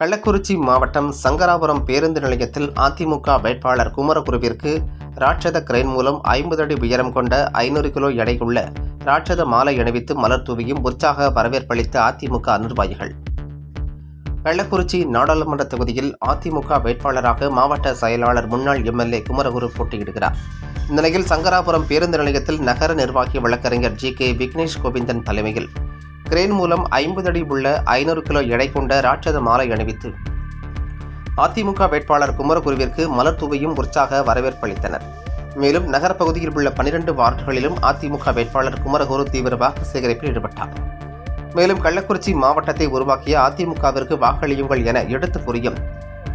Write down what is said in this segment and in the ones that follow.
கள்ளக்குறிச்சி மாவட்டம் சங்கராபுரம் பேருந்து நிலையத்தில் அதிமுக வேட்பாளர் குமரகுருவிற்கு ராட்சத கிரைன் மூலம் ஐம்பது அடி உயரம் கொண்ட ஐநூறு கிலோ எடையுள்ள ராட்சத மாலை அணிவித்து மலர் தூவியும் உற்சாக வரவேற்பளித்த அதிமுக நிர்வாகிகள். கள்ளக்குறிச்சி நாடாளுமன்ற தொகுதியில் அதிமுக வேட்பாளராக மாவட்ட செயலாளர் முன்னாள் எம்எல்ஏ குமரகுரு போட்டியிடுகிறார். இந்நிலையில் சங்கராபுரம் பேருந்து நிலையத்தில் நகர நிர்வாகி வழக்கறிஞர் ஜி கே விக்னேஷ் கோவிந்தன் தலைமையில் கிரேன் மூலம் ஐம்பது அடி உள்ள ஐநூறு கிலோ எடை கொண்ட ராட்சத மாலை அணிவித்து அதிமுக வேட்பாளர் குமரகுருவிற்கு மலர் தூவையும் உற்சாக வரவேற்பளித்தனர் மேலும் நகரப்பகுதியில் உள்ள பனிரெண்டு வார்டுகளிலும் அதிமுக வேட்பாளர் குமரகுரு தீவிர வாக்கு சேகரிப்பில் ஈடுபட்டார். மேலும் கள்ளக்குறிச்சி மாவட்டத்தை உருவாக்கிய அதிமுகவிற்கு வாக்களியுங்கள் என எடுத்து கூறியும்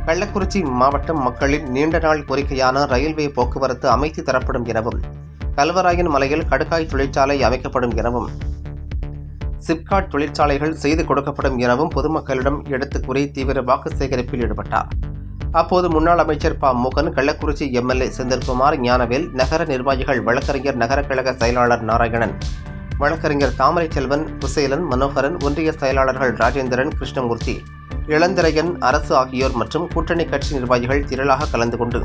கள்ளக்குறிச்சி மாவட்டம் மக்களின் நீண்ட நாள் கோரிக்கையான ரயில்வே போக்குவரத்து அமைத்து தரப்படும் எனவும் கல்வராயன் மலையில் கடுக்காய் தொழிற்சாலை அமைக்கப்படும் எனவும் சிப்காட் தொழிற்சாலைகள் செய்து கொடுக்கப்படும் எனவும் பொதுமக்களிடம் எடுத்து கூறி தீவிர வாக்கு சேகரிப்பில் ஈடுபட்டார். அப்போது முன்னாள் அமைச்சர் ப. முகன் கள்ளக்குறிச்சி எம்எல்ஏ செந்தில்குமார் ஞானவேல் நகர நிர்வாகிகள் வழக்கறிஞர் நகர கழக செயலாளர் நாராயணன் வழக்கறிஞர் தாமரை செல்வன் குசேலன் மனோகரன் ஒன்றிய செயலாளர்கள் ராஜேந்திரன் கிருஷ்ணமூர்த்தி இளந்திரையன் அரசு ஆகியோர் மற்றும் கூட்டணி கட்சி நிர்வாகிகள் திரளாக கலந்து கொண்டு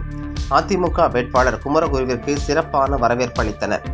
அதிமுக வேட்பாளர் குமரகுருவிற்கு சிறப்பான வரவேற்பு அளித்தனர்.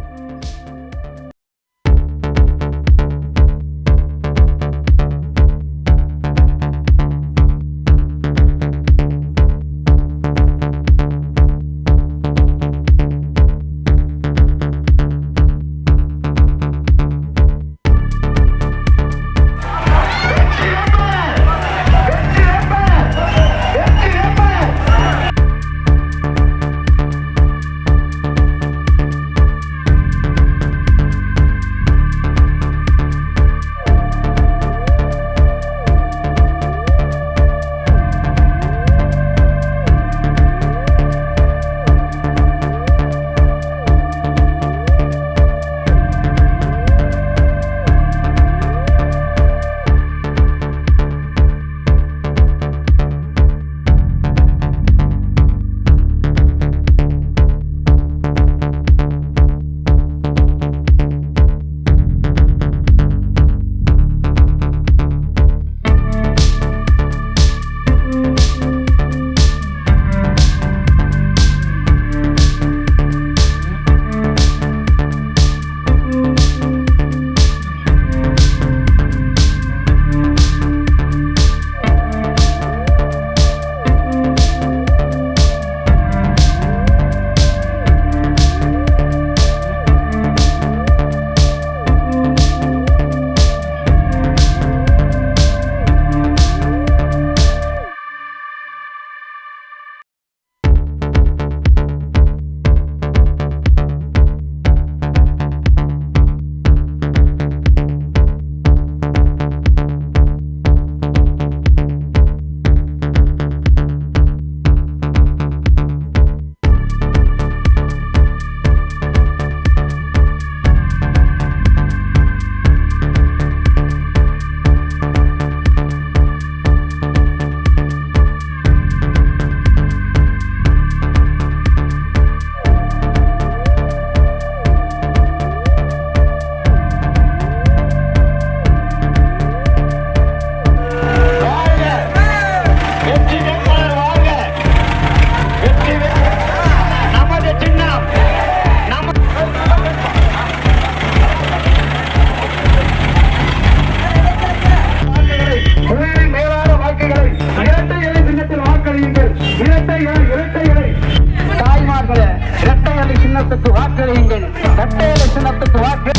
சின்னத்துக்கு வாக்களியுங்கள். கட்டையில சின்னத்துக்கு வாக்கு